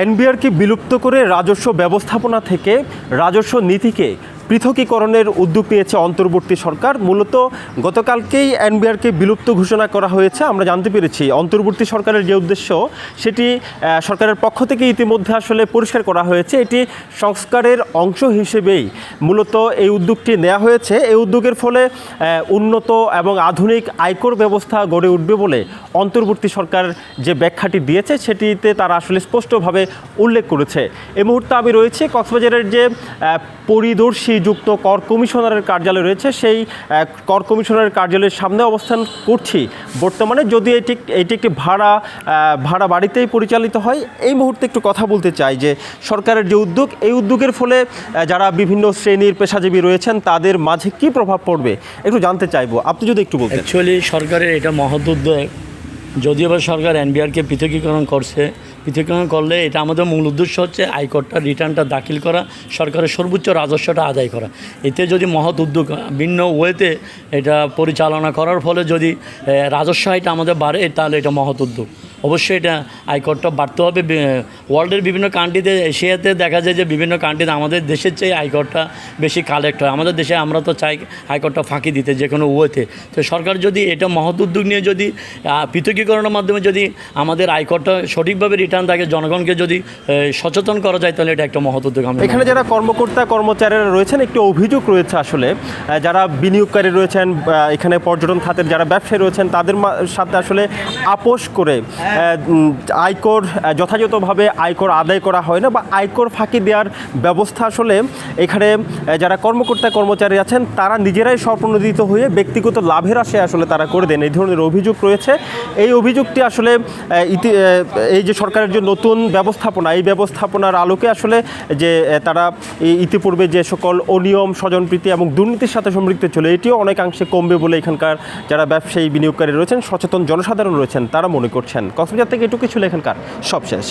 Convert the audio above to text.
এনবিআরকে বিলুপ্ত করে রাজস্ব ব্যবস্থাপনা থেকে রাজস্ব নীতিকে পৃথকীকরণের উদ্যোগ নিয়েছে অন্তর্বর্তী সরকার। মূলত গতকালকেই এনবিআরকে বিলুপ্ত ঘোষণা করা হয়েছে। আমরা জানতে পেরেছি, অন্তর্বর্তী সরকারের যে উদ্দেশ্য, সেটি সরকারের পক্ষ থেকে ইতিমধ্যে আসলে পরিষ্কার করা হয়েছে। এটি সংস্কারের অংশ হিসেবেই মূলত এই উদ্যোগটি নেওয়া হয়েছে। এই উদ্যোগের ফলে উন্নত এবং আধুনিক আয়কর ব্যবস্থা গড়ে উঠবে বলে অন্তর্বর্তী সরকার যে ব্যাখ্যাটি দিয়েছে, সেটিতে তারা আসলে স্পষ্টভাবে উল্লেখ করেছে। এই মুহূর্তে আমি রয়েছি কক্সবাজারের যে পরিদর্শী যুক্ত কর কমিশনারের কার্যালয় রয়েছে, সেই কর কমিশনারের কার্যালয়ের সামনে অবস্থান করছি। বর্তমানে যদি এটি এটি একটি ভাড়া ভাড়া বাড়িতেই পরিচালিত হয়, এই মুহূর্তে একটু কথা বলতে চাই যে, সরকারের যে উদ্যোগ, এই উদ্যোগের ফলে যারা বিভিন্ন শ্রেণির পেশাজীবী রয়েছেন, তাদের মাঝে কি প্রভাব পড়বে? একটু জানতে চাইব। আপনি যদি একটু বলতেন। অ্যাকচুয়ালি সরকারের এটা মহৎ উদ্যোগ। যদিও বা সরকার এনবিআরকে পৃথকীকরণ করছে, পৃথকীকরণ করলে এটা আমাদের মূল উদ্দেশ্য হচ্ছে আয়করটা রিটার্নটা দাখিল করা, সরকারের সর্বোচ্চ রাজস্বটা আদায় করা। এতে যদি মহৎ উদ্যোগ, ভিন্ন ওয়েতে এটা পরিচালনা করার ফলে যদি রাজস্ব আয়টা আমাদের বাড়ে, তাহলে এটা মহৎ উদ্যোগ। অবশ্যই এটা আয়করটা বাড়তে হবে। ওয়ার্ল্ডের বিভিন্ন কান্ট্রিতে এশিয়াতে দেখা যায় যে বিভিন্ন কান্ট্রিতে আমাদের দেশের চেয়ে আয়করটা বেশি কালেক্ট হয়। আমাদের দেশে আমরা তো চাই আয়করটা ফাঁকি দিতে যে কোনো ওয়েতে তো সরকার যদি এটা মহৎ উদ্যোগ নিয়ে যদি পৃথকীকরণের মাধ্যমে যদি আমাদের আয়করটা সঠিকভাবে রিটার্ন থাকে জনগণকে যদি সচেতন করা যায় তাহলে এটা একটা মহৎ উদ্যোগ আমি এখানে যারা কর্মকর্তা কর্মচারীরা রয়েছেন একটি অভিযোগ রয়েছে আসলে। যারা বিনিয়োগকারী রয়েছেন এখানে পর্যটন খাতের যারা ব্যবসায়ী রয়েছেন তাদের সাথে আসলে আপোষ করে আয়কর যথাযথভাবে আয়কর আদায় করা হয় না বা আয়কর ফাঁকি দেওয়ার ব্যবস্থা আসলে এখানে যারা কর্মকর্তা, কর্মচারী আছেন, তারা নিজেরাই স্বপ্রণোদিত হয়ে ব্যক্তিগত লাভের আশে আসলে তারা করে দেন। এই ধরনের অভিযোগ রয়েছে। এই অভিযোগটি আসলে ইতি এই যে সরকারের যে নতুন ব্যবস্থাপনা, এই ব্যবস্থাপনার আলোকে আসলে যে তারা ইতিপূর্বে যে সকল অনিয়ম, স্বজনপ্রীতি এবং দুর্নীতির সাথে সম্পৃক্ত ছিল, এটিও অনেকাংশে কমবে বলে এখানকার যারা ব্যবসায়ী, বিনিয়োগকারী রয়েছেন, সচেতন জনসাধারণ রয়েছেন, তারা মনে করছেন। কক্সবাজার থেকে এটুকু ছিল এখানকার সব শেষ